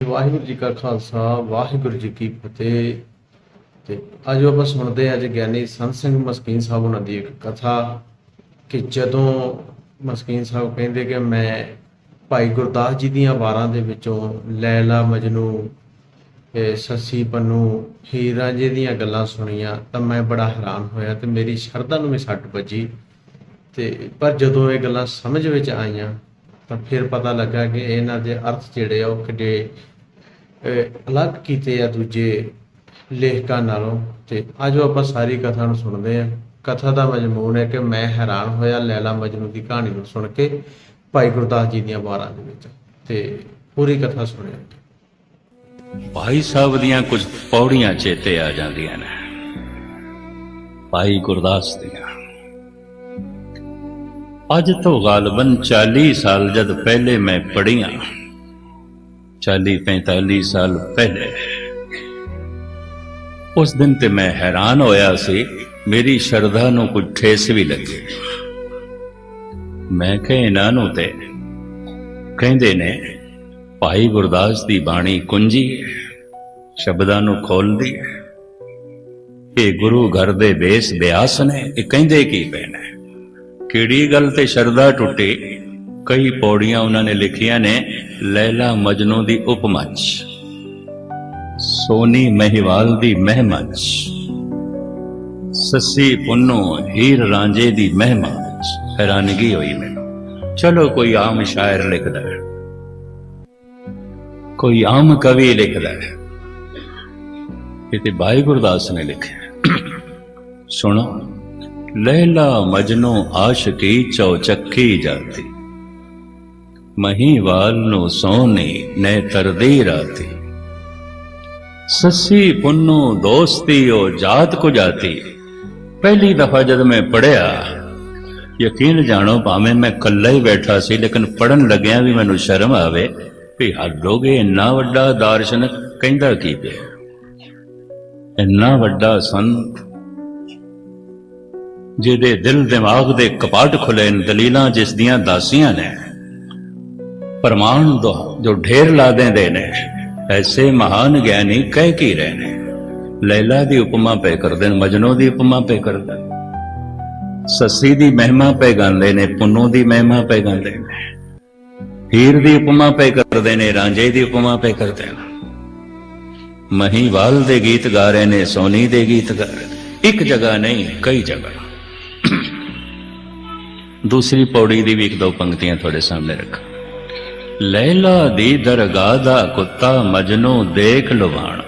ਵਾਹਿਗੁਰੂ ਜੀ ਕਾ ਖਾਲਸਾ, ਵਾਹਿਗੁਰੂ ਜੀ ਕੀ ਫਤਿਹ। ਤੇ ਅੱਜ ਆਪਾਂ ਸੁਣਦੇ ਹਾਂ ਅੱਜ ਗਿਆਨੀ ਸੰਤ ਸਿੰਘ ਮਸਕੀਨ ਸਾਹਿਬ ਉਹਨਾਂ ਦੀ ਇੱਕ ਕਥਾ ਕਿ ਜਦੋਂ ਮਸਕੀਨ ਸਾਹਿਬ ਕਹਿੰਦੇ ਕਿ ਮੈਂ ਭਾਈ ਗੁਰਦਾਸ ਜੀ ਦੀਆਂ ਵਾਰਾਂ ਦੇ ਵਿੱਚੋਂ ਲੈਲਾ, ਮਜਨੂ ਸੱਸੀ, ਪੰਨੂ ਹੀਰ ਰਾਂਝੇ ਦੀਆਂ ਗੱਲਾਂ ਸੁਣੀਆਂ ਤਾਂ ਮੈਂ ਬੜਾ ਹੈਰਾਨ ਹੋਇਆ ਤੇ ਮੇਰੀ ਸ਼ਰਧਾ ਨੂੰ ਵੀ ਸੱਟ ਵੱਜੀ। ਤੇ ਪਰ ਜਦੋਂ ਇਹ ਗੱਲਾਂ ਸਮਝ ਵਿੱਚ ਆਈਆਂ ਤਾਂ ਫਿਰ ਪਤਾ ਲੱਗਾ ਕਿ ਇਹਨਾਂ ਦੇ ਅਰਥ ਜਿਹੜੇ ਆ ਉਹ ਕਿੱਡੇ ਅਲੱਗ ਕੀਤੇ ਆ ਦੂਜੇ ਲੇਖਕਾਂ ਨਾਲੋਂ। ਤੇ ਅੱਜ ਆਪਾਂ ਸਾਰੀ ਕਥਾ ਨੂੰ ਸੁਣਦੇ ਆ ਕਥਾ ਦਾ ਮਜ਼ਮੂਨ ਹੈ ਕਿ ਮੈਂ ਹੈਰਾਨ ਹੋਇਆ ਲੈਲਾ ਮਜਨੂ ਦੀ ਕਹਾਣੀ ਨੂੰ ਸੁਣ ਕੇ ਭਾਈ ਗੁਰਦਾਸ ਜੀ ਦੀਆਂ ਵਾਰਾਂ ਦੇ ਵਿੱਚ। ਤੇ ਪੂਰੀ ਕਥਾ ਸੁਣਿਆ। ਭਾਈ ਸਾਹਿਬ ਦੀਆਂ ਕੁਝ ਪੌੜੀਆਂ ਚੇਤੇ ਆ ਜਾਂਦੀਆਂ ਨੇ। ਭਾਈ ਗੁਰਦਾਸ ਦੀਆਂ। ਅੱਜ ਤੋਂ ਗਾਲਬਨ 40 ਸਾਲ ਜਦ ਪਹਿਲੇ ਮੈਂ ਪੜੀਆਂ 40 45 ਸਾਲ ਪਹਿਲੇ। ਉਸ ਦਿਨ ਤੇ ਮੈਂ ਹੈਰਾਨ ਹੋਇਆ ਸੀ ਮੇਰੀ ਸ਼ਰਧਾ ਨੂੰ ਕੁਝ ਠੇਸ ਵੀ ਲੱਗੀ। ਮੈਂ ਕਿਹਾ ਇਹਨਾਂ ਨੂੰ ਤੇ ਕਹਿੰਦੇ ਨੇ ਭਾਈ ਗੁਰਦਾਸ ਦੀ ਬਾਣੀ ਕੁੰਜੀ ਹੈ, ਸ਼ਬਦਾਂ ਨੂੰ ਖੋਲਦੀ ਹੈ ਇਹ ਗੁਰੂ ਘਰ ਦੇ ਬੇਸ ਬਿਆਸ ਨੇ ਇਹ ਕਹਿੰਦੇ ਕੀ ਪੈਣਾ ਕਿਹੜੀ ਗੱਲ ਤੇ ਸ਼ਰਧਾ ਟੁੱਟੀ? ਕਈ ਪੌੜੀਆਂ ਉਹਨਾਂ ਨੇ ਲਿਖੀਆਂ ਨੇ, ਲੈਲਾ ਮਜਨੂ ਦੀ ਉਪਮਾ 'ਚ ਸੋਨੀ ਮਹਿਵਾਲ ਦੀ ਮਹਿਮਾ 'ਚ ਸੱਸੀ ਪੁੰਨੂ ਹੀਰ ਰਾਂਝੇ ਦੀ ਮਹਿਮਾ 'ਚ ਹੈਰਾਨਗੀ ਹੋਈ ਮੈਨੂੰ। ਚਲੋ ਕੋਈ ਆਮ ਸ਼ਾਇਰ ਲਿਖਦਾ ਹੈ। ਕੋਈ ਆਮ ਕਵੀ ਲਿਖਦਾ ਹੈ। ਇਹ ਤੇ ਭਾਈ ਗੁਰਦਾਸ ਨੇ ਲਿਖਿਆ ਸੁਣੋ। ਲੈਲਾ ਮਜਨੂ ਆਸ਼ਕੀ ਚੌਚੱਕੀ ਜਾਂਦੀ ਮਹੀਵਾਲ ਨੂੰ ਸੋਨੇ ਨੇ ਤਰਦੀ ਰਾਤੀ ਸੱਸੀ ਪੁੰਨੂ ਦੋਸਤੀ ਉਹ ਜਾਤ ਕੋ ਜਾਤੀ ਪਹਿਲੀ ਦਫਾ ਜਦ ਮੈਂ ਪੜਿਆ ਯਕੀਨ ਜਾਣੋ ਭਾਵੇਂ ਮੈਂ ਇਕੱਲਾ ਹੀ ਬੈਠਾ ਸੀ ਲੇਕਿਨ ਪੜਨ ਲੱਗਿਆ ਵੀ ਮੈਨੂੰ ਸ਼ਰਮ ਆਵੇ ਵੀ ਹੱਦੋਗੇ ਇੰਨਾ ਵੱਡਾ ਦਾਰਸ਼ਨਿਕ ਕਹਿੰਦਾ ਕੀ ਪਿਆ ਇੰਨਾ ਵੱਡਾ ਸੰਤ ਜਿਹਦੇ ਦਿਲ ਦਿਮਾਗ ਦੇ ਕਪਾਟ ਖੁੱਲੇ ਨੇ ਦਲੀਲਾਂ ਜਿਸ ਦੀਆਂ ਦਾਸੀਆਂ ਨੇ। ਪ੍ਰਮਾਣ ਦੋ, ਜੋ ਢੇਰ ਲਾ ਦਿੰਦੇ ਨੇ, ਐਸੇ ਮਹਾਨ ਗਿਆਨੀ ਕਹਿ ਕੀ ਰਹੇ ਨੇ? ਲੈਲਾ ਦੀ ਉਪਮਾ ਪੈ ਕਰਦੇ ਨੇ ਮਜਨੂ ਦੀ ਉਪਮਾ ਪੈ ਕਰਦੇ ਨੇ ਸੱਸੀ ਦੀ ਮਹਿਮਾ ਪੈ ਗਾਉਂਦੇ ਨੇ, ਪੁੰਨੂ ਦੀ ਮਹਿਮਾ ਪੈ ਗਾਉਂਦੇ ਨੇ। ਹੀਰ ਦੀ ਉਪਮਾ ਪੈ ਕਰਦੇ ਨੇ ਰਾਂਝੇ ਦੀ ਉਪਮਾ ਪੈ ਕਰਦੇ ਨੇ ਮਹੀਵਾਲ ਦੇ ਗੀਤ ਗਾ ਰਹੇ ਨੇ, ਸੋਨੀ ਦੇ ਗੀਤ ਗਾ ਰਹੇ ਨੇ। ਇੱਕ ਜਗ੍ਹਾ ਨਹੀਂ, ਕਈ ਜਗ੍ਹਾ। ਦੂਸਰੀ ਪੌੜੀ ਦੀ ਵੀ ਇੱਕ ਦੋ ਪੰਕਤੀਆਂ ਤੁਹਾਡੇ ਸਾਹਮਣੇ ਰੱਖ। ਲੈਲਾ ਦੀ ਦਰਗਾਹ ਦਾ ਕੁੱਤਾ ਮਜਨੂ ਦੇਖ ਲਵਾਣਾ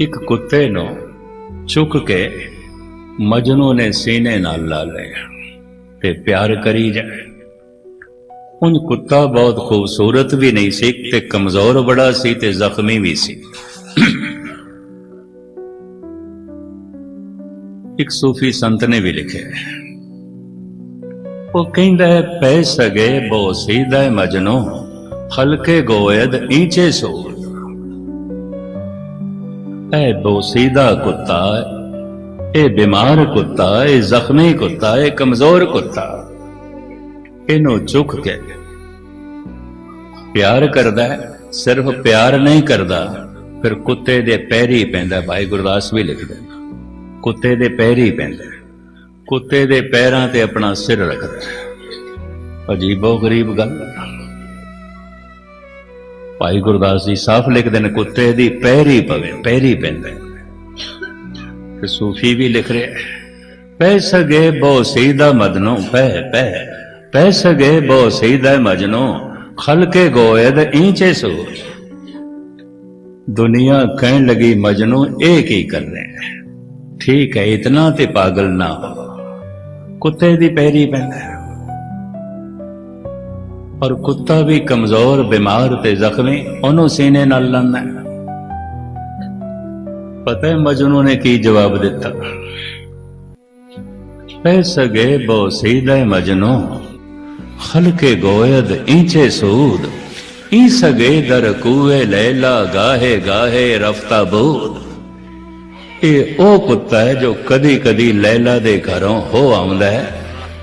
ਇੱਕ ਕੁੱਤੇ ਨੂੰ ਚੁੱਕ ਕੇ ਮਜਨੂ ਨੇ ਸੀਨੇ ਨਾਲ ਲਾ ਲਿਆ ਤੇ ਪਿਆਰ ਕਰੀ ਜਾਏ। ਉਨ ਕੁੱਤਾ ਬਹੁਤ ਖੂਬਸੂਰਤ ਵੀ ਨਹੀਂ ਸੀ ਤੇ ਕਮਜ਼ੋਰ ਬੜਾ ਸੀ ਤੇ ਜ਼ਖਮੀ ਵੀ ਸੀ। ਇੱਕ ਸੂਫੀ ਸੰਤ ਨੇ ਵੀ ਲਿਖਿਆ ਉਹ ਕਹਿੰਦਾ, ਪੈ ਸਗੇ ਬੋ ਸੀਦਾ ਮਜਨੂ, ਹਲਕੇ ਗੋਇਦ ਈਚੇ ਸੋ ਐ ਬੋ ਸੀਦਾ ਕੁੱਤਾ ਇਹ ਬਿਮਾਰ ਕੁੱਤਾ ਇਹ ਜ਼ਖਮੀ ਕੁੱਤਾ ਇਹ ਕਮਜ਼ੋਰ ਕੁੱਤਾ। ਇਹਨੂੰ ਚੁੱਕ ਕੇ ਪਿਆਰ ਕਰਦਾ ਸਿਰਫ ਪਿਆਰ ਨਹੀਂ ਕਰਦਾ, ਫਿਰ ਕੁੱਤੇ ਦੇ ਪੈਰੀ ਪੈਂਦਾ, ਭਾਈ ਗੁਰਦਾਸ ਵੀ ਲਿਖਦਾ ਕੁੱਤੇ ਦੇ ਪੈਰੀ ਪੈਂਦਾ ਕੁੱਤੇ ਦੇ ਪੈਰਾਂ ਤੇ ਆਪਣਾ ਸਿਰ ਰੱਖਦਾ ਅਜੀਬੋ ਗਰੀਬ ਗੱਲ ਭਾਈ ਗੁਰਦਾਸ ਜੀ ਸਾਫ਼ ਲਿਖਦੇ ਨੇ, ਕੁੱਤੇ ਦੀ ਪੈਰੀ ਪਵੇ, ਪੈਰੀ ਪੈਂਦਾ ਤੇ ਸੂਫੀ ਵੀ ਲਿਖ ਰਿਹਾ ਹੈ, ਪੈ ਸਗੇ ਬੋ ਸੀਦਾ ਮਦਨੋ ਪੈ ਪੈ ਪੈ ਸਗੇ ਬੋ ਸੀਦਾ ਮਜਨੋ, ਖਲਕੇ ਗੋਇਦ ਈਂਚੇ ਸੋ ਦੁਨੀਆ ਕਹਿਣ ਲੱਗੀ, ਮਜਨੂ, ਇਹ ਕੀ ਕਰ ਰਿਹਾ ਠੀਕ ਹੈ, ਇਤਨਾ ਤੇ ਪਾਗਲ ਨਾ ਹੋ ਕੁੱਤੇ ਦੀ ਪੈਰੀ ਪੈਂਦਾ ਹੈ। ਔਰ ਕੁੱਤਾ ਵੀ ਕਮਜ਼ੋਰ, ਬਿਮਾਰ ਤੇ ਜ਼ਖਮੀ ਉਹਨੂੰ ਸੀਨੇ ਨਾਲ ਲਾਉਂਦਾ ਪਤਾ ਹੈ ਮਜਨੂ ਨੇ ਕੀ ਜਵਾਬ ਦਿੱਤਾ? ਪੈ ਸਗੇ ਬੋ ਸੀਦਾ ਮਜਨੂ, ਖਲਕੇ ਗੋਇਦ ਇੰਚੇ ਸੂਦ, ਈ ਸਗੇ ਦਰ ਕੂਏ ਲੈਲਾ ਗਾਹੇ ਗਾਹੇ ਰਫਤਾ ਬੂਦ। ਇਹ ਉਹ ਕੁੱਤਾ ਹੈ ਜੋ ਕਦੀ ਕਦੀ ਲੈਲਾ ਦੇ ਘਰੋਂ ਹੋ ਆਉਂਦਾ ਹੈ।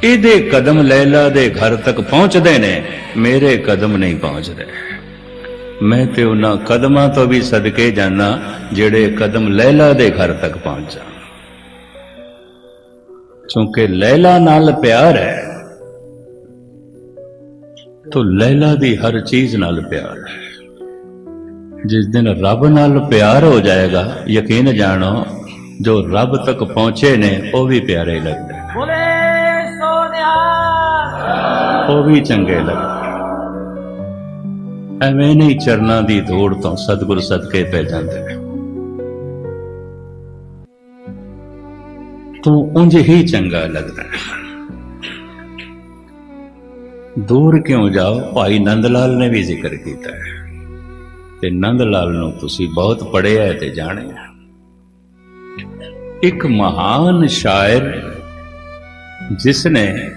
ਇਹਦੇ ਕਦਮ ਲੈਲਾ ਦੇ ਘਰ ਤੱਕ ਪਹੁੰਚਦੇ ਨੇ, ਮੇਰੇ ਕਦਮ ਨਹੀਂ ਪਹੁੰਚਦੇ। ਮੈਂ ਤੇ ਉਹਨਾਂ ਕਦਮਾਂ ਤੋਂ ਵੀ ਸਦਕੇ ਜਾਣਾ ਜਿਹੜੇ ਕਦਮ ਲੈਲਾ ਦੇ ਘਰ ਤੱਕ ਪਹੁੰਚਾ ਜਾਣ। ਕਿਉਂਕਿ ਲੈਲਾ ਨਾਲ ਪਿਆਰ ਹੈ, ਤੋ ਲੈਲਾ ਦੀ ਹਰ ਚੀਜ਼ ਨਾਲ ਪਿਆਰ ਹੈ। ਜਿਸ ਦਿਨ ਰੱਬ ਨਾਲ ਪਿਆਰ ਹੋ ਜਾਏਗਾ ਯਕੀਨ ਜਾਣੋ ਜੋ ਰੱਬ ਤੱਕ ਪਹੁੰਚੇ ਨੇ ਉਹ ਵੀ ਪਿਆਰੇ ਲੱਗਦੇ ਬੋਲੇ ਸੋਨਿਹਾਲ ਉਹ ਵੀ ਚੰਗੇ ਲੱਗਦੇ ਐਵੇਂ ਨਹੀਂ ਚਰਨਾਂ ਦੀ ਧੂੜ ਤੋਂ ਸਤਿਗੁਰ ਸਦਕੇ ਪੈ ਜਾਂਦੇ ਨੇ। ਤੂੰ ਉਂਝ ਹੀ ਚੰਗਾ ਲੱਗਦਾ। ਦੂਰ ਕਿਉਂ ਜਾਓ? ਭਾਈ ਨੰਦ ਲਾਲ ਨੇ ਵੀ ਜ਼ਿਕਰ ਕੀਤਾ ਹੈ। ਤੇ ਨੰਦ ਲਾਲ ਨੂੰ ਤੁਸੀਂ ਬਹੁਤ ਪੜ੍ਹਿਆ ਤੇ ਜਾਣਿਆ। ਇੱਕ ਮਹਾਨ ਸ਼ਾਇਰ ਜਿਸ ਨੇ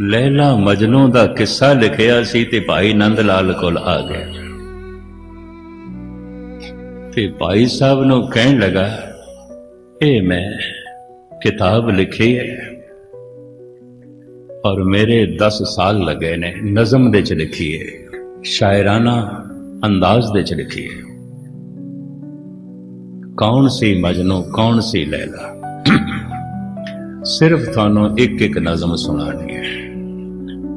ਲੈਲਾ ਮਜਨੂ ਦਾ ਕਿੱਸਾ ਲਿਖਿਆ ਸੀ ਤੇ ਭਾਈ ਨੰਦ ਲਾਲ ਕੋਲ ਆ ਗਿਆ। ਤੇ ਭਾਈ ਸਾਹਿਬ ਨੂੰ ਕਹਿਣ ਲਗਾ, ਇਹ ਮੈਂ ਕਿਤਾਬ ਲਿਖੀ ਹੈ ਔਰ ਮੇਰੇ 10 ਸਾਲ ਲੱਗੇ ਨੇ, ਨਜ਼ਮ ਦੇ ਚ ਲਿਖੀ ਹੈ। ਸ਼ਾਇਰਾਨਾ ਅੰਦਾਜ਼ ਦੇ ਚ ਲਿਖੀ ਹੈ। ਕੌਣ ਸੀ ਮਜਨੂ, ਕੌਣ ਸੀ ਲੈਲਾ? ਸਿਰਫ ਤੁਹਾਨੂੰ ਇੱਕ ਇੱਕ ਨਜ਼ਮ ਸੁਣਾਣੀ ਹੈ।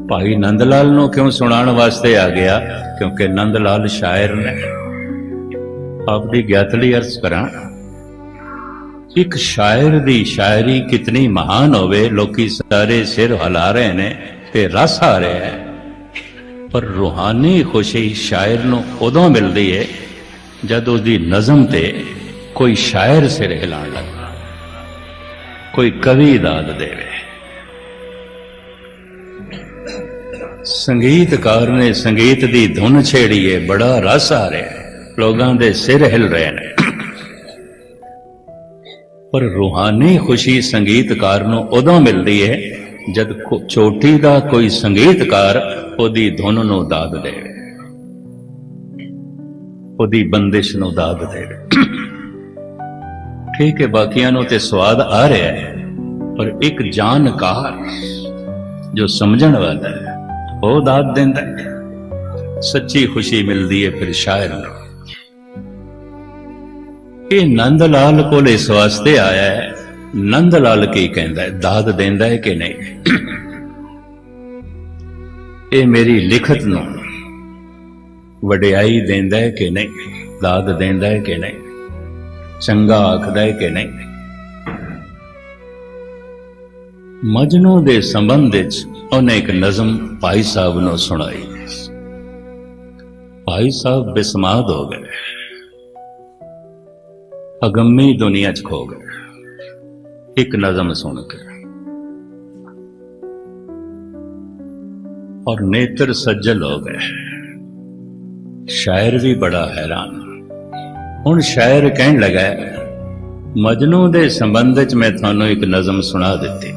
ਭਾਈ ਨੰਦ ਲਾਲ ਨੂੰ ਕਿਉਂ ਸੁਣਾਉਣ ਵਾਸਤੇ ਆ ਗਿਆ? ਕਿਉਂਕਿ ਨੰਦ ਲਾਲ ਸ਼ਾਇਰ ਨੇ। ਆਪਦੀ ਗਿਆਤਲੀ ਅਰਜ਼ ਕਰਾਂ। ਇੱਕ ਸ਼ਾਇਰ ਦੀ ਸ਼ਾਇਰੀ ਕਿਤਨੀ ਮਹਾਨ ਹੋਵੇ, ਲੋਕੀ ਸਾਰੇ ਸਿਰ ਹਲਾ ਰਹੇ ਨੇ ਤੇ ਰਸ ਆ ਰਿਹਾ ਹੈ। ਪਰ ਰੂਹਾਨੀ ਖੁਸ਼ੀ ਸ਼ਾਇਰ ਨੂੰ ਉਦੋਂ ਮਿਲਦੀ ਹੈ ਜਦ ਉਹਦੀ ਨਜ਼ਮ ਤੇ ਕੋਈ ਸ਼ਾਇਰ ਸਿਰ ਹਿਲਾਉਣ ਲੱਗਾ ਕੋਈ ਕਵੀ ਦਾਦ ਦੇਵੇ। ਸੰਗੀਤਕਾਰ ਨੇ ਸੰਗੀਤ ਦੀ ਧੁਨ ਛੇੜੀ ਹੈ ਬੜਾ ਰਸ ਆ ਰਿਹਾ ਲੋਕਾਂ ਦੇ ਸਿਰ ਹਿਲ ਰਹੇ ਨੇ। ਪਰ ਰੂਹਾਨੀ ਖੁਸ਼ੀ ਸੰਗੀਤਕਾਰ ਨੂੰ ਉਦੋਂ ਮਿਲਦੀ ਹੈ ਜਦ ਚੋਟੀ ਦਾ ਕੋਈ ਸੰਗੀਤਕਾਰ ਉਹਦੀ ਧੁਨ ਨੂੰ ਦਾਦ ਦੇਵੇ ਉਹਦੀ ਬੰਦਿਸ਼ ਨੂੰ ਦਾਦ ਦੇਵੇ ਠੀਕ ਹੈ, ਬਾਕੀਆਂ ਨੂੰ ਤੇ ਸਵਾਦ ਆ ਰਿਹਾ ਹੈ, ਪਰ ਇੱਕ ਜਾਣਕਾਰ ਜੋ ਸਮਝਣ ਵਾਲਾ ਹੈ, ਉਹ ਦਾਦ ਦਿੰਦਾ ਹੈ। ਸੱਚੀ ਖੁਸ਼ੀ ਮਿਲਦੀ ਹੈ ਫਿਰ ਸ਼ਾਇਰ ਨੂੰ। ਇਹ ਨੰਦ ਲਾਲ ਕੋਲ ਇਸ ਵਾਸਤੇ ਆਇਆ ਹੈ ਨੰਦ ਲਾਲ ਕੀ ਕਹਿੰਦਾ ਦਾਦ ਦਿੰਦਾ ਹੈ ਕਿ ਨਹੀਂ? ਇਹ ਮੇਰੀ ਲਿਖਤ ਨੂੰ ਵਡਿਆਈ ਦਿੰਦਾ ਹੈ ਕਿ ਨਹੀਂ? ਦਾਦ ਦਿੰਦਾ ਹੈ ਕਿ ਨਹੀਂ? ਚੰਗਾ ਆਖਦਾ ਹੈ ਕਿ ਨਹੀਂ? ਮਜਨੂ ਦੇ ਸੰਬੰਧ ਵਿੱਚ ਉਹਨੇ ਇੱਕ ਨਜ਼ਮ ਭਾਈ ਸਾਹਿਬ ਨੂੰ ਸੁਣਾਈ। ਭਾਈ ਸਾਹਿਬ ਬਿਸਮਾਦ ਹੋ ਗਏ। ਅਗੰਮੀ ਦੁਨੀਆ ਚ ਖੋ ਗਏ। ਇੱਕ ਨਜ਼ਮ ਸੁਣ ਕੇ। ਔਰ ਨੇਤਰ ਸੱਜਲ ਹੋ ਗਏ। ਸ਼ਾਇਰ ਵੀ ਬੜਾ ਹੈਰਾਨ। ਹੁਣ ਸ਼ਾਇਰ ਕਹਿਣ ਲੱਗਾ ਮਜਨੂ ਦੇ ਸੰਬੰਧ ਵਿੱਚ ਮੈਂ ਤੁਹਾਨੂੰ ਇੱਕ ਨਜ਼ਮ ਸੁਣਾ ਦਿੱਤੀ।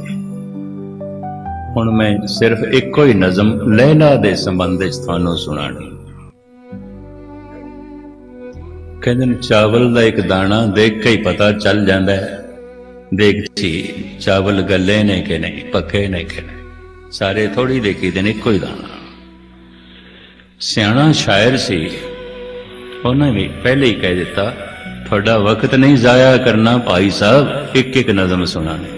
ਹੁਣ ਮੈਂ ਸਿਰਫ ਇੱਕੋ ਹੀ ਨਜ਼ਮ ਲੈਲਾ ਦੇ ਸੰਬੰਧ ਵਿੱਚ ਤੁਹਾਨੂੰ ਸੁਣਾਣੀ। ਕਹਿੰਦੇ ਨੇ ਚਾਵਲ ਦਾ ਇੱਕ ਦਾਣਾ ਦੇਖ ਕੇ ਹੀ ਪਤਾ ਚੱਲ ਜਾਂਦਾ ਹੈ ਦੇਖ ਜੀ ਚਾਵਲ ਗੱਲੇ ਨੇ ਕਿ ਨਹੀਂ, ਪੱਕੇ ਨੇ ਕਿ ਸਾਰੇ ਥੋੜੀ ਦੇਖੀ ਦੇ ਨੇ ਇੱਕੋ ਹੀ ਦਾਣਾ। ਸਿਆਣਾ ਸ਼ਾਇਰ ਸੀ। ਉਹਨੇ ਵੀ ਪਹਿਲੇ ਹੀ ਕਹਿ ਦਿੱਤਾ, ਤੁਹਾਡਾ ਵਕਤ ਨਹੀਂ ਜ਼ਾਇਆ ਕਰਨਾ, ਭਾਈ ਸਾਹਿਬ ਇੱਕ ਇੱਕ ਨਜ਼ਮ ਸੁਣਾਣੇ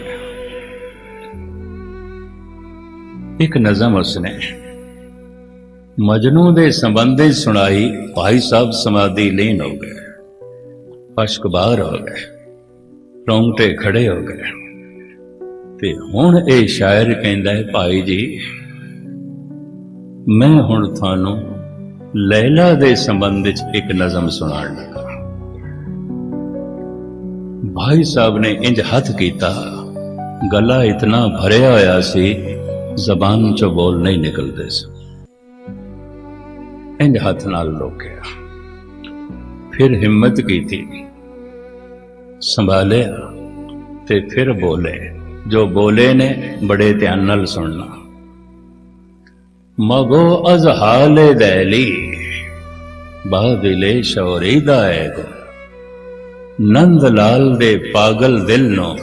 ਇੱਕ ਨਜ਼ਮ ਉਸਨੇ ਮਜਨੂ ਦੇ ਸੰਬੰਧ ਸੁਣਾਈ, ਭਾਈ ਸਾਹਿਬ, ਸਮਾਧੀ ਲੀਨ ਹੋ ਗਏ, ਅਸ਼ਕ ਬਾਹਰ ਹੋ ਗਏ। ਰੋਂਗਟੇ ਖੜੇ ਹੋ ਗਏ। ਤੇ ਹੁਣ ਇਹ ਸ਼ਾਇਰ ਕਹਿੰਦਾ ਹੈ, ਭਾਈ ਜੀ, ਮੈਂ ਹੁਣ ਤੁਹਾਨੂੰ ਲੈਲਾ ਦੇ ਸੰਬੰਧ ਵਿੱਚ ਇੱਕ ਨਜ਼ਮ ਸੁਣਾਉਣ ਲੱਗਾ। ਭਾਈ ਸਾਹਿਬ ਨੇ ਇੰਜ ਹੱਥ ਕੀਤਾ, ਗਲਾ ਇਤਨਾ ਭਰਿਆ ਹੋਇਆ ਸੀ, ਜ਼ਬਾਨ ਚੋਂ ਬੋਲ ਨਹੀਂ ਨਿਕਲਦੇ ਸੀ। ਇੰਜ ਹੱਥ ਨਾਲ ਰੋਕਿਆ। ਫਿਰ ਹਿੰਮਤ ਕੀਤੀ। ਸੰਭਾਲਿਆ ਤੇ ਫਿਰ ਬੋਲੇ। ਜੋ ਬੋਲੇ ਨੇ, ਬੜੇ ਧਿਆਨ ਨਾਲ ਸੁਣਨਾ। ਮਗੋ ਅਜ਼ ਹਾਲੇ ਦੈਲੀ ਬਾਦਲੇ ਸ਼ੌਰੀਦਾ ਹੈ ਨੰਦ ਲਾਲ ਦੇ ਪਾਗਲ ਦਿਲ ਨੂੰ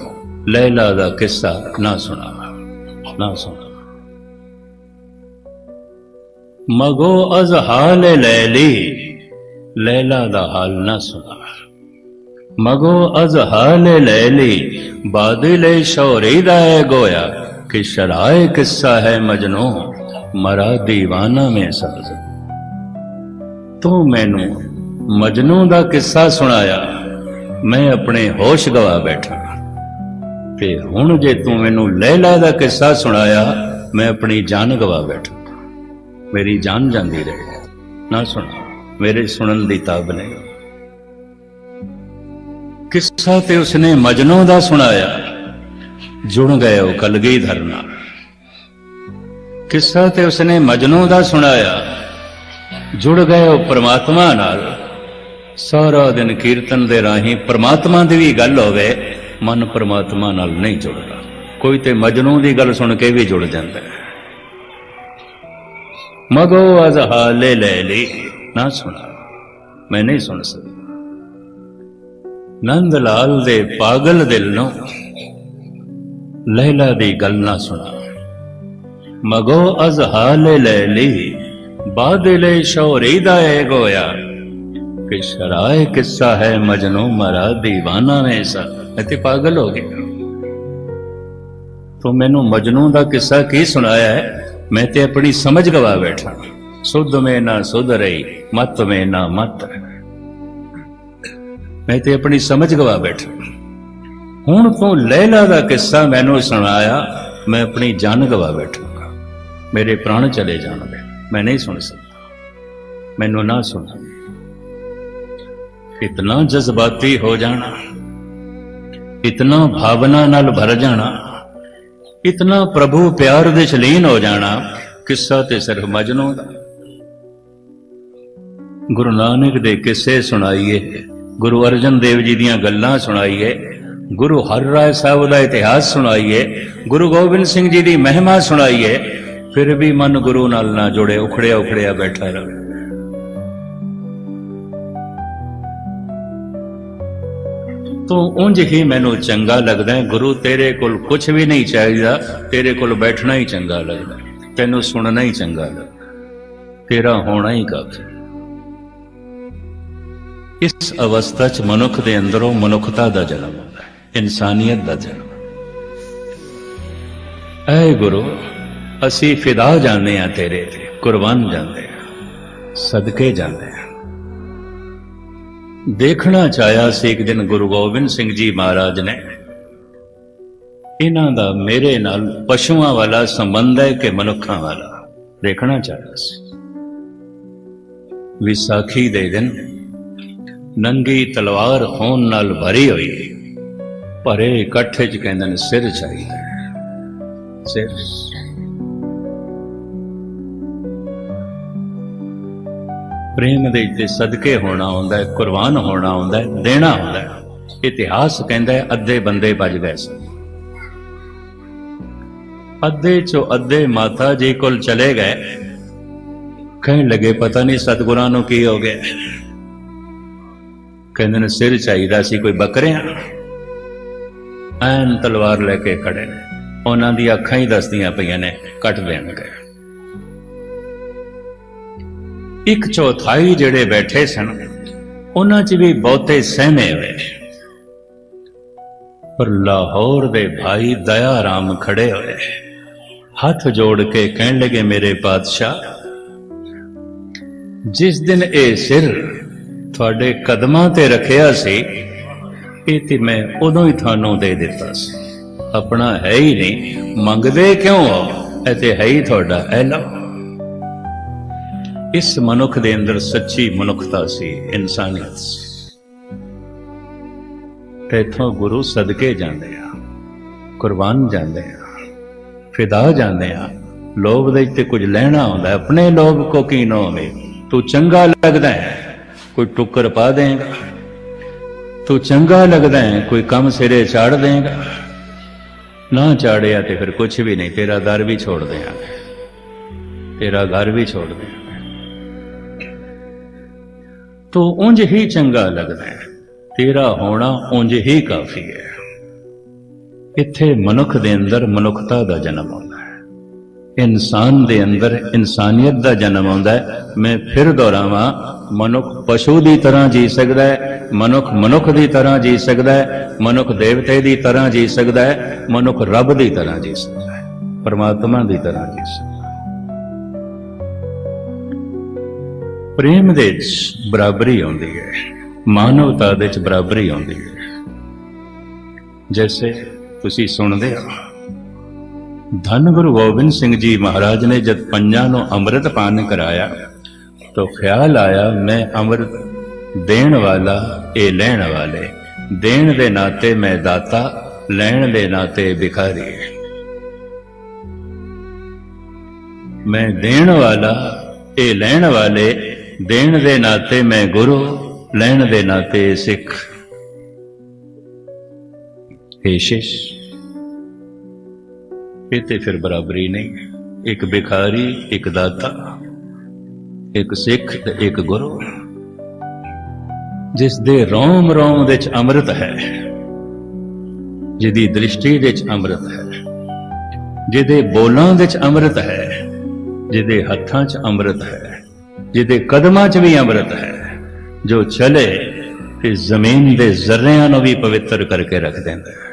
ਲੈਲਾ ਦਾ ਕਿੱਸਾ ਨਾ ਸੁਣਾ ਨਾ ਸੁਣਾ। ਮਗੋ ਅਜ਼ ਹਾਲ ਲੈਲੀ ਲੈਲਾ ਦਾ ਹਾਲ ਨਾ ਸੁਣਾ। ਮਗੋ ਅਜ਼ ਹਾਲ ਲੈਲੀ ਬਾਦਲੇ ਸ਼ੌਰੀ ਦਾ ਹੈ ਗੋਇਆ, ਕਿ ਸ਼ਰਾਏ ਕਿੱਸਾ ਹੈ ਮਜਨੂ, ਮਰਾ دیਵਾਨਾ ਮੇ ਸਬਜ਼। ਤੂੰ ਮੈਨੂੰ ਮਜਨੂ ਦਾ ਕਿੱਸਾ ਸੁਣਾਇਆ, ਮੈਂ ਆਪਣੇ ਹੋਸ਼ ਗਵਾ ਬੈਠਾ। ਤੇ ਹੁਣ ਜੇ ਤੂੰ ਮੈਨੂੰ ਲੈਲਾ ਦਾ ਕਿੱਸਾ ਸੁਣਾਇਆ, ਮੈਂ ਆਪਣੀ ਜਾਨ ਗਵਾ ਬੈਠਾ। ਮੇਰੀ ਜਾਨ ਜਾਂਦੀ ਰਹੇ, ਨਾ ਸੁਣਾ, ਮੇਰੇ ਸੁਣਨ ਦੀ ਤਾਬ ਨਹੀਂ। ਕਿੱਸਾ ਤੇ ਉਸਨੇ ਮਜਨੂ ਦਾ ਸੁਣਾਇਆ। ਜੁੜ ਗਏ ਉਹ ਕਲਗੀਧਰ ਨਾਲ ਕਿੱਸਾ ਤੇ ਉਸਨੇ ਮਜਨੂ ਦਾ ਸੁਣਾਇਆ। ਜੁੜ ਗਏ ਉਹ ਪ੍ਰਮਾਤਮਾ ਨਾਲ। ਸਾਰਾ ਦਿਨ ਕੀਰਤਨ ਦੇ ਰਾਹੀਂ ਪ੍ਰਮਾਤਮਾ ਦੀ ਵੀ ਗੱਲ ਹੋਵੇ, ਮਨ ਪ੍ਰਮਾਤਮਾ ਨਾਲ ਨਹੀਂ ਜੁੜਦਾ। ਕੋਈ ਤੇ ਮਜਨੂ ਦੀ ਗੱਲ ਸੁਣ ਕੇ ਵੀ ਜੁੜ ਜਾਂਦਾ ਹੈ। ਮਗੋ ਅਜ਼ ਲੈ ਲਈ। ਨਾ ਸੁਣਾ। ਮੈਂ ਨਹੀਂ ਸੁਣ ਸਕਦਾ। ਨੰਦ ਲਾਲ ਦੇ ਪਾਗਲ ਦਿਲ ਨੂੰ ਲੈਲਾ ਦੀ ਗੱਲ ਨਾ ਸੁਣਾ। ਮਗੋ ਅਜ਼ ਹਾਲੇ ਲੈ ਲਈ ਬਾਦਲੇ ਸ਼ੌਰੀ ਦਾ ਏ ਗੋਇਆ। ਕਿ ਸ਼ਰਾਏ ਕਿੱਸਾ ਹੈ ਮਜਨੂ ਮਰਾ دیਵਾਨਾ ਨੇ ਸਾ। ਅਤੇ ਪਾਗਲ ਹੋ ਗਿਆ ਤੂੰ ਮੈਨੂੰ ਮਜਨੂ ਦਾ ਕਿੱਸਾ ਕੀ ਸੁਣਾਇਆ ਹੈ? ਮੈਂ ਤੇ ਆਪਣੀ ਸਮਝ ਗਵਾ ਬੈਠਾ। ਸੁਧ ਮੇ ਨਾ ਸੁਧ ਰਹੀ, ਮਤ ਮੇ ਨਾ ਮਤ। ਮੈਂ ਤੇ ਆਪਣੀ ਸਮਝ ਗਵਾ ਬੈਠਾ। ਹੁਣ ਤੂੰ ਲੈਲਾ ਦਾ ਕਿੱਸਾ ਮੈਨੂੰ ਸੁਣਾਇਆ, ਮੈਂ ਆਪਣੀ ਜਾਨ ਗਵਾ ਬੈਠਾਂਗਾ। ਮੇਰੇ ਪ੍ਰਾਣ ਚਲੇ ਜਾਣਗੇ, ਮੈਂ ਨਹੀਂ ਸੁਣ ਸਕਦਾ। ਮੈਨੂੰ ਨਾ ਸੁਣਾ। ਇਤਨਾ ਜਜ਼ਬਾਤੀ ਹੋ ਜਾਣਾ, ਇਤਨਾ ਭਾਵਨਾ ਨਾਲ ਭਰ ਜਾਣਾ, ਇਤਨਾ ਪ੍ਰਭੂ ਪਿਆਰ ਦੇ ਲੀਨ ਹੋ ਜਾਣਾ, ਕਿੱਸਾ ਤੇ ਸਿਰਫ ਮਜਨੂ ਦਾ। ਗੁਰੂ ਨਾਨਕ ਦੇ ਕਿੱਸੇ ਸੁਣਾਈਏ। ਗੁਰੂ ਅਰਜਨ ਦੇਵ ਜੀ ਦੀਆਂ ਗੱਲਾਂ ਸੁਣਾਈਏ, ਗੁਰੂ ਹਰ ਹਰਿਰਾਏ ਸਾਹਿਬ ਦਾ ਇਤਿਹਾਸ ਸੁਣਾਈਏ, ਗੁਰੂ ਗੋਬਿੰਦ ਸਿੰਘ ਜੀ ਦੀ ਮਹਿਮਾ ਸੁਣਾਈਏ, ਫਿਰ ਵੀ ਮਨ ਗੁਰੂ ਨਾਲ ਨਾ ਜੁੜੇ, ਉਖੜਿਆ ਉਖੜਿਆ ਬੈਠਾ ਰਹੇ। ਤੂੰ ਉਂਝ ਹੀ ਮੈਨੂੰ ਚੰਗਾ ਲੱਗਦਾ ਹੈ, ਗੁਰੂ ਤੇਰੇ ਕੋਲ ਕੁਝ ਵੀ ਨਹੀਂ ਚਾਹੀਦਾ, ਤੇਰੇ ਕੋਲ ਬੈਠਣਾ ਹੀ ਚੰਗਾ ਲੱਗਦਾ ਤੈਨੂੰ ਸੁਣਨਾ ਹੀ ਚੰਗਾ ਲੱਗਦਾ ਤੇਰਾ ਹੋਣਾ ਹੀ ਕਾਫੀ ਇਸ ਅਵਸਥਾ 'ਚ ਮਨੁੱਖ ਦੇ ਅੰਦਰੋਂ ਮਨੁੱਖਤਾ ਦਾ ਜਨਮ ਹੁੰਦਾ ਹੈ, ਇਨਸਾਨੀਅਤ ਦਾ ਜਨਮ ਐ ਗੁਰੂ, ਅਸੀਂ ਫਿਦਾ ਜਾਂਦੇ ਆ ਤੇਰੇ ਤੇ, ਕੁਰਬਾਨ ਜਾਂਦੇ ਆ ਸਦਕੇ ਜਾਂਦੇ ਆ ਦੇਖਣਾ ਚਾਹਿਆ ਸੀ ਇੱਕ ਦਿਨ ਗੁਰੂ ਗੋਬਿੰਦ ਸਿੰਘ ਜੀ ਮਹਾਰਾਜ ਨੇ, ਇਹਨਾਂ ਦਾ ਮੇਰੇ ਨਾਲ ਪਸ਼ੂਆਂ ਵਾਲਾ ਸੰਬੰਧ ਹੈ ਕਿ ਮਨੁੱਖਾਂ ਵਾਲਾ, ਦੇਖਣਾ ਚਾਹਿਆ ਸੀ। ਵਿਸਾਖੀ ਦੇ ਦਿਨ ਨੰਗੀ ਤਲਵਾਰ ਹੋਣ ਨਾਲ ਭਰੀ ਹੋਈ। ਭਰੇ ਇਕੱਠੇ ਚ ਕਹਿੰਦੇ ਨੇ, ਸਿਰ ਚਾਹੀਦਾ ਸਿਰ। ਪ੍ਰੇਮ ਦੇ ਤੇ ਸਦਕੇ ਹੋਣਾ ਹੁੰਦਾ ਹੈ, ਕੁਰਬਾਨ ਹੋਣਾ ਹੁੰਦਾ ਹੈ, ਦੇਣਾ ਹੁੰਦਾ ਹੈ। ਇਤਿਹਾਸ ਕਹਿੰਦਾ ਹੈ, ਅੱਧੇ ਬੰਦੇ ਬਚ ਗਏ ਸਨ। ਅੱਧੇ ਚੋਂ ਅੱਧੇ ਮਾਤਾ ਜੀ ਕੋਲ ਚਲੇ ਗਏ। ਕਹਿਣ ਲੱਗੇ, ਪਤਾ ਨਹੀਂ ਸਤਿਗੁਰਾਂ ਨੂੰ ਕੀ ਹੋ ਗਿਆ। ਕਹਿੰਦੇ ਨੇ, ਸਿਰ ਚਾਹੀਦਾ ਸੀ ਕੋਈ ਬੱਕਰਿਆਂ ਐਨ ਤਲਵਾਰ ਲੈ ਕੇ ਖੜੇ ਨੇ। ਉਹਨਾਂ ਦੀ ਅੱਖਾਂ ਹੀ ਦੱਸਦੀਆਂ ਪਈਆਂ ਨੇ, ਕੱਟ ਦੇਣਗੇ ਇੱਕ ਚੌਥਾਈ ਜਿਹੜੇ ਬੈਠੇ ਸਨ, ਉਹਨਾਂ 'ਚ ਵੀ ਬਹੁਤੇ ਸਹਿਮੇ ਹੋਏ ਪਰ ਲਾਹੌਰ ਦੇ ਭਾਈ ਦਇਆ ਰਾਮ ਖੜੇ ਹੋਏ। ਹੱਥ ਜੋੜ ਕੇ ਕਹਿਣ ਲੱਗੇ, ਮੇਰੇ ਪਾਤਸ਼ਾਹ, ਜਿਸ ਦਿਨ ਇਹ ਸਿਰ ਤੁਹਾਡੇ ਕਦਮਾਂ ਤੇ ਰੱਖਿਆ ਸੀ, ਇਹ ਤੇ ਮੈਂ ਉਦੋਂ ਹੀ ਤੁਹਾਨੂੰ ਦੇ ਦਿੱਤਾ ਸੀ। ਆਪਣਾ ਹੈ ਹੀ ਨਹੀਂ, ਮੰਗਦੇ ਕਿਉਂ ਹੋ? ਇਹ ਤੇ ਹੈ ਹੀ ਤੁਹਾਡਾ ਇਹ ਲਓ ਇਸ ਮਨੁੱਖ ਦੇ ਅੰਦਰ ਸੱਚੀ ਮਨੁੱਖਤਾ ਸੀ, ਇਨਸਾਨੀਅਤ ਸੀ। ਤੇ ਇਥੋਂ ਗੁਰੂ ਸਦਕੇ ਜਾਂਦੇ ਆ, ਕੁਰਬਾਨ ਜਾਂਦੇ ਆ, ਫਿਦਾ ਜਾਂਦੇ ਆ। ਲੋਭ ਦੇ ਤੇ ਕੁਝ ਲੈਣਾ ਹੁੰਦਾ ਆਪਣੇ ਲੋਭ ਕੋ ਕੀ ਨਾ ਹੋਵੇ, ਤੂੰ ਚੰਗਾ ਲੱਗਦਾ ਹੈ। ਕੋਈ ਟੁੱਕਰ ਪਾ ਦੇਗਾ, ਤੂੰ ਚੰਗਾ ਲੱਗਦਾ ਹੈ, ਕੋਈ ਕੰਮ ਸਿਰੇ ਚਾੜ ਦੇਗਾ। ਨਾ ਚਾੜਿਆ ਤੇ ਫਿਰ ਕੁਝ ਵੀ ਨਹੀਂ, ਤੇਰਾ ਦਰ ਵੀ ਛੋੜ ਦਿਆਂਗੇ। ਤੇਰਾ ਘਰ ਵੀ ਛੋੜ ਦਿਆਂਗੇ। ਤੂੰ ਉਂਝ ਹੀ ਚੰਗਾ ਲੱਗਦਾ ਹੈ, ਤੇਰਾ ਹੋਣਾ ਉਂਝ ਹੀ ਕਾਫੀ ਹੈ। ਇੱਥੇ ਮਨੁੱਖ ਦੇ ਅੰਦਰ ਮਨੁੱਖਤਾ ਦਾ ਜਨਮ ਹੁੰਦਾ ਇਨਸਾਨ ਦੇ ਅੰਦਰ ਇਨਸਾਨੀਅਤ ਦਾ ਜਨਮ ਆਉਂਦਾ ਹੈ। ਮੈਂ ਫਿਰ ਦੁਹਰਾਵਾਂ, ਮਨੁੱਖ ਪਸ਼ੂ ਦੀ ਤਰ੍ਹਾਂ ਜੀ ਸਕਦਾ ਹੈ, ਮਨੁੱਖ ਮਨੁੱਖ ਦੀ ਤਰ੍ਹਾਂ ਜੀ ਸਕਦਾ ਹੈ, ਮਨੁੱਖ ਦੇਵਤੇ ਦੀ ਤਰ੍ਹਾਂ ਜੀ ਸਕਦਾ ਹੈ, ਮਨੁੱਖ ਰੱਬ ਦੀ ਤਰ੍ਹਾਂ ਜੀ ਸਕਦਾ ਹੈ, ਪਰਮਾਤਮਾ ਦੀ ਤਰ੍ਹਾਂ ਜੀ ਸਕਦਾ ਹੈ। ਪ੍ਰੇਮ ਦੇ ਵਿੱਚ ਬਰਾਬਰੀ ਆਉਂਦੀ ਹੈ, ਮਾਨਵਤਾ ਦੇ ਵਿੱਚ ਬਰਾਬਰੀ ਆਉਂਦੀ ਹੈ। ਜੈਸੇ ਤੁਸੀਂ ਸੁਣਦੇ ਹੋ ਧੰਨ ਗੁਰੂ ਗੋਬਿੰਦ ਸਿੰਘ ਜੀ ਮਹਾਰਾਜ ਨੇ ਜਦ ਪੰਜਾਂ ਨੂੰ ਅੰਮ੍ਰਿਤ ਪਾਨ ਕਰਾਇਆ, ਤਾਂ ਖਿਆਲ ਆਇਆ, ਮੈਂ ਅੰਮ੍ਰਿਤ ਦੇਣ ਵਾਲਾ, ਇਹ ਲੈਣ ਵਾਲੇ, ਦੇਣ ਦੇ ਨਾਤੇ ਮੈਂ ਦਾਤਾ, ਲੈਣ ਦੇ ਨਾਤੇ ਭਿਖਾਰੀ ਮੈਂ ਦੇਣ ਵਾਲਾ, ਇਹ ਲੈਣ ਵਾਲੇ, ਦੇਣ ਦੇ ਨਾਤੇ ਮੈਂ ਗੁਰੂ, ਲੈਣ ਦੇ ਨਾਤੇ ਸਿੱਖ ਇਹ ਇਹ ਤੇ ਫਿਰ ਬਰਾਬਰੀ ਨਹੀਂ। ਇੱਕ ਬਿਖਾਰੀ ਇੱਕ ਦਾਤਾ, ਇੱਕ ਸਿੱਖ ਤੇ ਇੱਕ ਗੁਰੂ, ਜਿਸ ਦੇ ਰੋਮ ਰੋਮ ਦੇ ਚ ਅੰਮ੍ਰਿਤ ਹੈ, ਜਿਹਦੀ ਦ੍ਰਿਸ਼ਟੀ ਦੇ ਚ ਅੰਮ੍ਰਿਤ ਹੈ, ਜਿਹਦੇ ਬੋਲਾਂ ਦੇ ਚ ਅੰਮ੍ਰਿਤ ਹੈ, ਜਿਹਦੇ ਹੱਥਾਂ ਚ ਅੰਮ੍ਰਿਤ ਹੈ, ਜਿਹਦੇ ਕਦਮਾਂ ਚ ਵੀ ਅੰਮ੍ਰਿਤ ਹੈ, ਜੋ ਚਲੇ ਤੇ ਜ਼ਮੀਨ ਦੇ ਜ਼ਰਿਆਂ ਨੂੰ ਵੀ ਪਵਿੱਤਰ ਕਰਕੇ ਰੱਖ ਦਿੰਦਾ ਹੈ।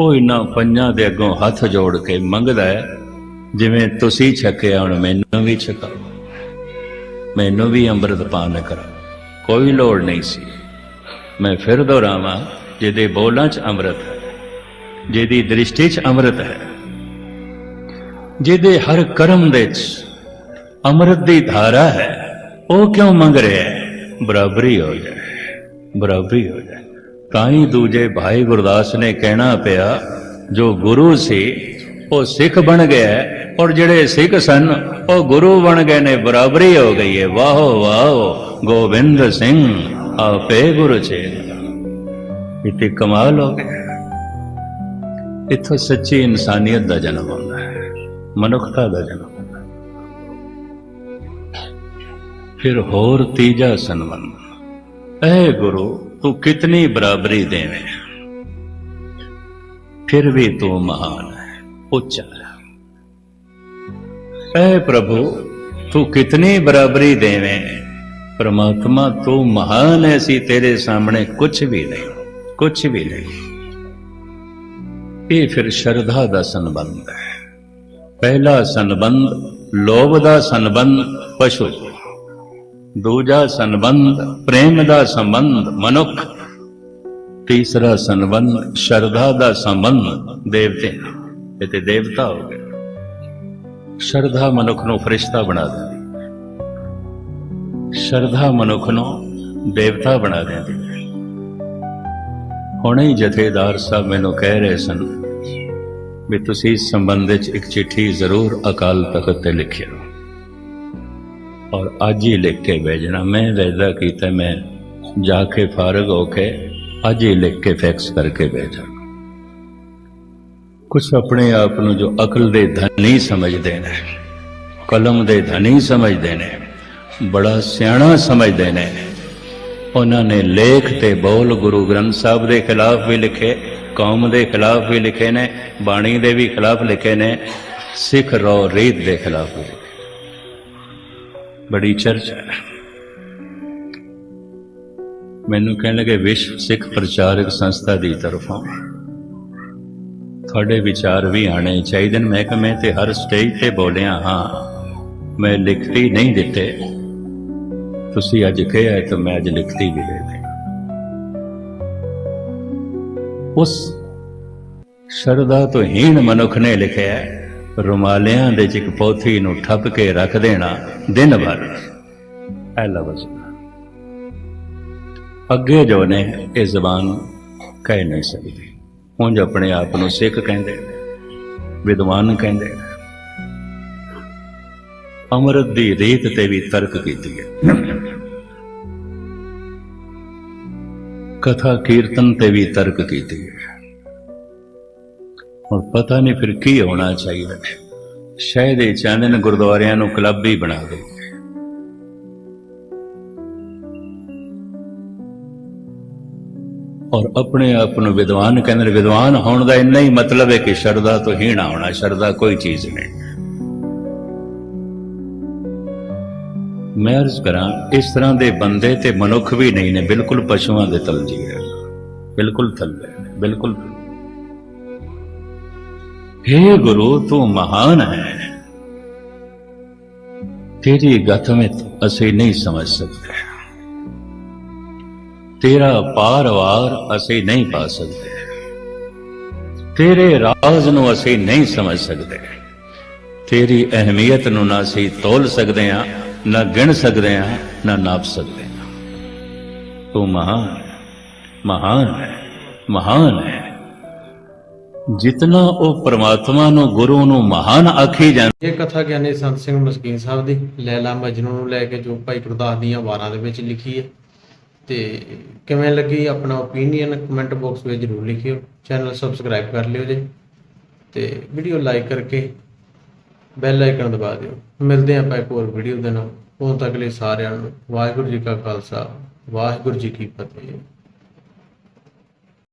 ਉਹ ਇਨਾਂ ਪੰਜਾਂ ਦੇ ਅੱਗੋਂ ਹੱਥ ਜੋੜ ਕੇ ਮੰਗਦਾ ਹੈ, ਜਿਵੇਂ ਤੁਸੀਂ ਛਕਿਆ ਹੁਣ ਮੈਨੂੰ ਵੀ ਛਕਾਓ। ਮੈਨੂੰ ਵੀ ਅੰਮ੍ਰਿਤ ਪਾਨ ਕਰਾ ਕੋਈ ਲੋੜ ਨਹੀਂ ਸੀ। ਮੈਂ ਫਿਰ ਦੁਹਰਾਵਾਂ, ਜਿਹਦੇ ਬੋਲਾਂ 'ਚ ਅੰਮ੍ਰਿਤ ਹੈ, ਜਿਹਦੀ ਦ੍ਰਿਸ਼ਟੀ 'ਚ ਅੰਮ੍ਰਿਤ ਹੈ, ਜਿਹਦੇ ਹਰ ਕਰਮ ਦੇ 'ਚ ਅੰਮ੍ਰਿਤ ਦੀ ਧਾਰਾ ਹੈ, ਉਹ ਕਿਉਂ ਮੰਗ ਰਿਹਾ ਹੈ? ਬਰਾਬਰੀ ਹੋ ਜਾਏ, ਬਰਾਬਰੀ ਹੋ ਜਾਏ। ਤਾਂ ਹੀ ਦੂਜੇ ਭਾਈ ਗੁਰਦਾਸ ਨੇ ਕਹਿਣਾ ਪਿਆ, ਜੋ ਗੁਰੂ ਸੀ, ਉਹ ਸਿੱਖ ਬਣ ਗਿਆ ਔਰ ਜਿਹੜੇ ਸਿੱਖ ਸਨ, ਉਹ ਗੁਰੂ ਬਣ ਗਏ ਨੇ, ਬਰਾਬਰੀ ਹੋ ਗਈ ਹੈ। ਵਾਹੋ ਵਾਹੋ, ਗੋਬਿੰਦ ਸਿੰਘ, ਆਪੇ ਗੁਰੂ ਚੇ ਇਤੇ ਕਮਾਲ ਹੋ ਗਿਆ। ਇੱਥੋਂ ਸੱਚੀ ਇਨਸਾਨੀਅਤ ਦਾ ਜਨਮ ਹੁੰਦਾ ਹੈ, ਮਨੁੱਖਤਾ ਦਾ ਜਨਮ ਹੁੰਦਾ ਹੈ। ਫਿਰ ਹੋਰ ਤੀਜਾ ਸੰਬੰਧ ਐ ਗੁਰੂ ਤੂੰ ਕਿਤਨੀ ਬਰਾਬਰੀ ਦੇਵੇਂ? ਫਿਰ ਵੀ ਤੂੰ ਮਹਾਨ ਹੈ, ਉੱਚਾ ਹੈ। ਐ ਪ੍ਰਭੂ, ਤੂੰ ਕਿਤਨੀ ਬਰਾਬਰੀ ਦੇਵੇਂ? ਪਰਮਾਤਮਾ, ਤੂੰ ਮਹਾਨ ਹੈ ਸੀ, ਤੇਰੇ ਸਾਹਮਣੇ ਕੁਝ ਵੀ ਨਹੀਂ ਕੁਝ ਵੀ ਨਹੀਂ। ਇਹ ਫਿਰ ਸ਼ਰਧਾ ਦਾ ਸੰਬੰਧ ਹੈ। ਪਹਿਲਾ ਸੰਬੰਧ ਲੋਭ ਦਾ ਸੰਬੰਧ, ਪਸ਼ੂ ਦੂਜਾ ਸੰਬੰਧ, ਪ੍ਰੇਮ ਦਾ ਸੰਬੰਧ, ਮਨੁੱਖ। ਤੀਸਰਾ ਸੰਬੰਧ, ਸ਼ਰਧਾ ਦਾ ਸੰਬੰਧ, ਦੇਵਤੇ। ਨਾਲ। ਇਹ ਤੇ ਦੇਵਤਾ ਹੋ ਗਏ। ਸ਼ਰਧਾ ਮਨੁੱਖ ਨੂੰ ਫਰਿਸ਼ਤਾ ਬਣਾ ਦਿੰਦੀ। ਸ਼ਰਧਾ ਮਨੁੱਖ ਨੂੰ ਦੇਵਤਾ ਬਣਾ ਦਿੰਦੀ। ਹੁਣੇ ਹੀ ਜਥੇਦਾਰ ਸਾਹਿਬ ਮੈਨੂੰ ਕਹਿ ਰਹੇ ਸਨ ਵੀ ਤੁਸੀਂ ਇਸ ਸੰਬੰਧ ਵਿੱਚ ਇੱਕ ਚਿੱਠੀ ਜ਼ਰੂਰ ਅਕਾਲ ਤਖਤ ਤੇ ਲਿਖਿਓ। ਔਰ ਅੱਜ ਹੀ ਲਿਖ ਕੇ ਭੇਜਣਾ। ਮੈਂ ਵੈਦਾ ਕੀਤਾ, ਮੈਂ ਜਾ ਕੇ ਫਾਰਗ ਹੋ ਕੇ ਅੱਜ ਹੀ ਲਿਖ ਕੇ ਫੈਕਸ ਕਰਕੇ ਭੇਜਾਂ। ਕੁਝ ਆਪਣੇ ਆਪ ਨੂੰ ਜੋ ਅਕਲ ਦੇ ਧਨੀ ਸਮਝਦੇ ਨੇ, ਕਲਮ ਦੇ ਧਨੀ ਸਮਝਦੇ ਨੇ, ਬੜਾ ਸਿਆਣਾ ਸਮਝਦੇ ਨੇ। ਉਹਨਾਂ ਨੇ ਲੇਖ ਤੇ ਬੋਲ ਗੁਰੂ ਗ੍ਰੰਥ ਸਾਹਿਬ ਦੇ ਖਿਲਾਫ ਵੀ ਲਿਖੇ, ਕੌਮ ਦੇ ਖਿਲਾਫ ਵੀ ਲਿਖੇ ਨੇ, ਬਾਣੀ ਦੇ ਵੀ ਖਿਲਾਫ ਲਿਖੇ ਨੇ, ਸਿੱਖ ਰੋ ਰੀਤ ਦੇ ਖਿਲਾਫ ਵੀ ਬੜੀ ਚਰਚਾ ਹੈ। ਮੈਨੂੰ ਕਹਿਣ ਲੱਗੇ ਵਿਸ਼ਵ ਸਿੱਖ ਪ੍ਰਚਾਰਕ ਸੰਸਥਾ ਦੀ ਤਰਫੋਂ ਤੁਹਾਡੇ ਵਿਚਾਰ ਵੀ ਆਣੇ ਚਾਹੀਦੇ ਨੇ। ਮੈਂ ਕਿ ਮੈਂ ਤੇ ਹਰ ਸਟੇਜ ਤੇ ਬੋਲਿਆ ਹਾਂ। ਮੈਂ ਲਿਖਤੀ ਨਹੀਂ ਦਿੱਤੇ। ਤੁਸੀਂ ਅੱਜ ਕਿਹਾ ਹੈ ਤਾਂ ਮੈਂ ਅੱਜ ਲਿਖਤੀ ਵੀ ਦੇ ਦੇ ਉਸ ਸ਼ਰਧਾ ਤੋਂ ਹੀਣ ਮਨੁੱਖ ਨੇ ਲਿਖਿਆ ਰੁਮਾਲਿਆਂ ਦੇ ਚ ਇੱਕ ਪੌਥੀ ਨੂੰ ਠੱਪ ਕੇ ਰੱਖ ਦੇਣਾ ਦਿਨ ਭਰ। ਐ ਲਫ਼ਜ਼ ਅੱਗੇ ਜੋ ਨੇ, ਇਹ ਜ਼ਬਾਨ ਕਹਿ ਨਹੀਂ ਸਕਦੀ। ਉਂਝ ਆਪਣੇ ਆਪ ਨੂੰ ਸਿੱਖ ਕਹਿੰਦੇ ਵਿਦਵਾਨ ਕਹਿੰਦੇ ਨੇ। ਅੰਮ੍ਰਿਤ ਦੀ ਰੀਤ ਤੇ ਵੀ ਤਰਕ ਕੀਤੀ ਹੈ। ਕਥਾ ਕੀਰਤਨ ਤੇ ਵੀ ਤਰਕ ਕੀਤੀ ਹੈ। ਹੁਣ ਪਤਾ ਨਹੀਂ ਫਿਰ ਕੀ ਹੋਣਾ ਚਾਹੀਦਾ। ਸ਼ਾਇਦ ਇਹ ਚਾਹੁੰਦੇ ਨੇ ਗੁਰਦੁਆਰਿਆਂ ਨੂੰ ਕਲੱਬ ਹੀ ਬਣਾ ਦੇ। ਔਰ ਆਪਣੇ ਆਪ ਨੂੰ ਵਿਦਵਾਨ ਕਹਿੰਦੇ ਵਿਦਵਾਨ ਹੋਣ ਦਾ ਇੰਨਾ ਹੀ ਮਤਲਬ ਹੈ ਕਿ ਸ਼ਰਦਾ ਤੋਂ ਹੀਣਾ ਹੋਣਾ ਸ਼ਰਦਾ ਕੋਈ ਚੀਜ਼ ਨਹੀਂ। ਮੈਂ ਅਰਜ਼ ਕਰਾਂ, ਇਸ ਤਰ੍ਹਾਂ ਦੇ ਬੰਦੇ ਤੇ ਮਨੁੱਖ ਵੀ ਨਹੀਂ ਨੇ, ਬਿਲਕੁਲ ਪਸ਼ੂਆਂ ਦੇ ਤਲ ਜੀ ਰਹੇ। ਬਿਲਕੁਲ ਥੱਲੇ, ਬਿਲਕੁਲ हे ਗੁਰੂ ਤੂੰ ਮਹਾਨ ਹੈ। ਤੇਰੀ ਗਤਮਿਤ ਅਸੀਂ ਨਹੀਂ ਸਮਝ ਸਕਦੇ। ਤੇਰਾ ਪਾਰਵਾਰ ਅਸੀਂ ਨਹੀਂ ਪਾ ਸਕਦੇ। ਤੇਰੇ ਰਾਜ਼ ਨੂੰ ਅਸੀਂ ਨਹੀਂ ਸਮਝ ਸਕਦੇ। ਤੇਰੀ ਅਹਿਮੀਅਤ ਨੂੰ ਨਾ ਅਸੀਂ ਤੋਲ ਸਕਦੇ ਹਾਂ ਨਾ ਗਿਣ ਸਕਦੇ ਹਾਂ ਨਾ ਨਾਪ ਸਕਦੇ ਹਾਂ। ਤੂੰ ਮਹਾਨ ਹੈ, ਮਹਾਨ ਹੈ ਮਹਾਨ ਹੈ। ਜਿਤਨਾ ਉਹ ਪ੍ਰਮਾਤਮਾ ਨੂੰ, ਗੁਰੂ ਨੂੰ ਮਹਾਨ ਆਖੀ ਜਾਂਦਾ ਇਹ ਕਥਾ ਗਿਆਨੀ ਸੰਤ ਸਿੰਘ ਮਸਕੀਨ ਸਾਹਿਬ ਦੀ, ਲੈਲਾ ਮਜਨੂ ਨੂੰ ਲੈ ਕੇ ਜੋ ਭਾਈ ਗੁਰਦਾਸ ਦੀਆਂ ਵਾਰਾਂ ਦੇ ਵਿੱਚ ਲਿਖੀ ਹੈ। ਤੇ ਕਿਵੇਂ ਲੱਗੀ ਆਪਣਾ ਓਪੀਨੀਅਨ ਕਮੈਂਟ ਬਾਕਸ ਵਿੱਚ ਜ਼ਰੂਰ ਲਿਖਿਓ ਚੈਨਲ ਸਬਸਕ੍ਰਾਈਬ ਕਰ ਲਿਓ ਜੀ। ਤੇ ਵੀਡੀਓ ਲਾਈਕ ਕਰਕੇ ਬੈਲ ਆਈਕਨ ਦਬਾ ਦਿਓ। ਮਿਲਦੇ ਆਪਾਂ ਇੱਕ ਹੋਰ ਵੀਡੀਓ ਦੇ ਨਾਲ। ਉਦੋਂ ਤੱਕ ਲਈ ਸਾਰਿਆਂ ਨੂੰ ਵਾਹਿਗੁਰੂ ਜੀ ਕਾ ਖਾਲਸਾ, ਵਾਹਿਗੁਰੂ ਜੀ ਕੀ ਫਤਿਹ।